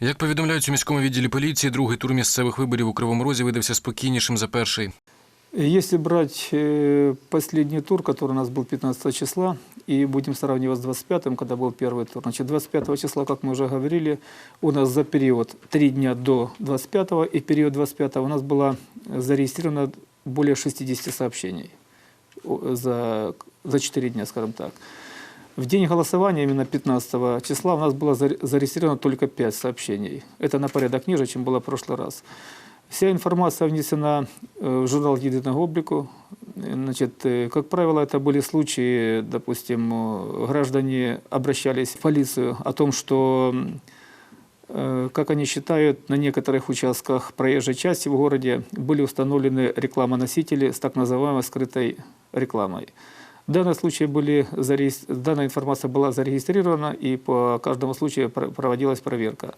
Як повідомляють у міському відділі поліції, другий тур місцевих виборів у Кривому Розі видався спокійнішим за перший. Если брать э, последний тур, который у нас был 15 числа, и будем сравнивать с 25-м, когда был первый тур. Значит, 25 числа, как мы уже говорили, у нас за период 3 дня до 25-го и период 25-го у нас было зарегистрировано более 60 сообщений о, за, за 4 дня, скажем так. В день голосования, именно 15 числа, у нас было заре- зарегистрировано только 5 сообщений. Это на порядок ниже, чем было в прошлый раз. Вся информация внесена э, в журнал единого облику. Значит, э, как правило, это были случаи, допустим, э, граждане обращались в полицию о том, что, как они считают, на некоторых участках проезжей части в городе были установлены рекламоносители с так называемой скрытой рекламой. В данном случае были зарегис- данная информация была зарегистрирована, и по каждому случаю пр- проводилась проверка.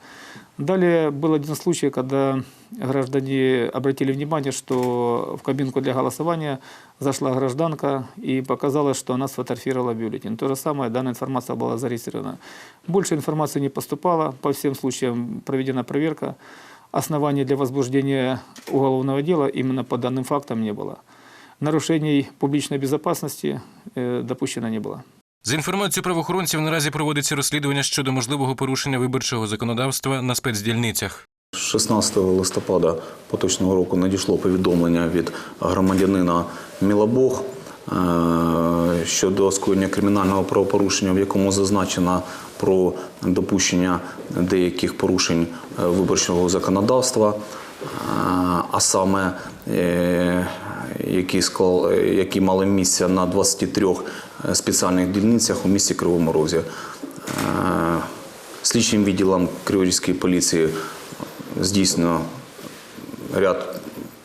Далее был один случай, когда граждане обратили внимание, что в кабинку для голосования зашла гражданка и показала, что она сфотографировала бюллетень. То же самое, данная информация была зарегистрирована. Больше информации не поступало, по всем случаям проведена проверка. Оснований для возбуждения уголовного дела именно по данным фактам не было. Нарушений публичной безопасности э, допущено не было. За інформацією правоохоронців, наразі проводиться розслідування щодо можливого порушення виборчого законодавства на спецдільницях. 16 листопада поточного року надійшло повідомлення від громадянина Мілабог е, щодо скоєння кримінального правопорушення, в якому зазначено про допущення деяких порушень е, виборчого законодавства, е, а саме е, які, склал- е, які мали місце на 23 спеціальних дільницях у місті Кривому Розі. Е, Слідчим відділом Криворізької поліції здійснено ряд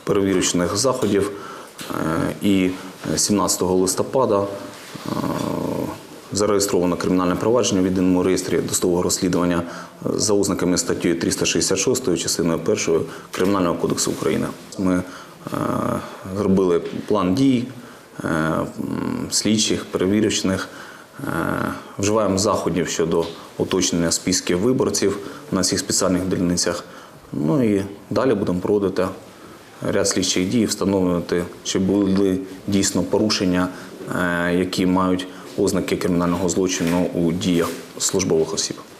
перевірочних заходів е, і 17 листопада е, зареєстровано кримінальне провадження в єдиному реєстрі досудового розслідування е, за ознаками статті 366 частиною 1 Кримінального кодексу України. Ми е, зробили план дій е, слідчих, перевірочних. Е, Вживаємо заходів щодо уточнення списків виборців на цих спеціальних дільницях. Ну і далі будемо проводити ряд слідчих дій, встановлювати, чи були дійсно порушення, е, які мають ознаки кримінального злочину у діях службових осіб.